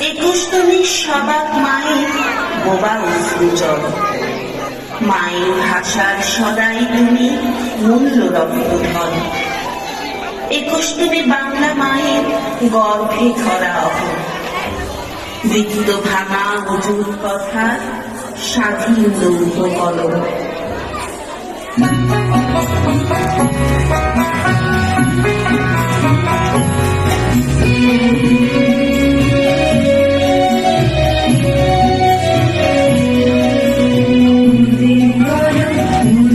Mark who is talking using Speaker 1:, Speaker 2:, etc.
Speaker 1: একুশ তুমি সবাক মায়ের বোবা উজ্জ্বল মায়ের ভাষার সদাই তুমি মূল্য রক্তধন একুশ তুমি বাংলা মায়ের গর্ভে ধরা অহন বৃত্ত ভাঙা অজুর কথা স্বাধীন লৌহ কলম।
Speaker 2: Thank Yeah.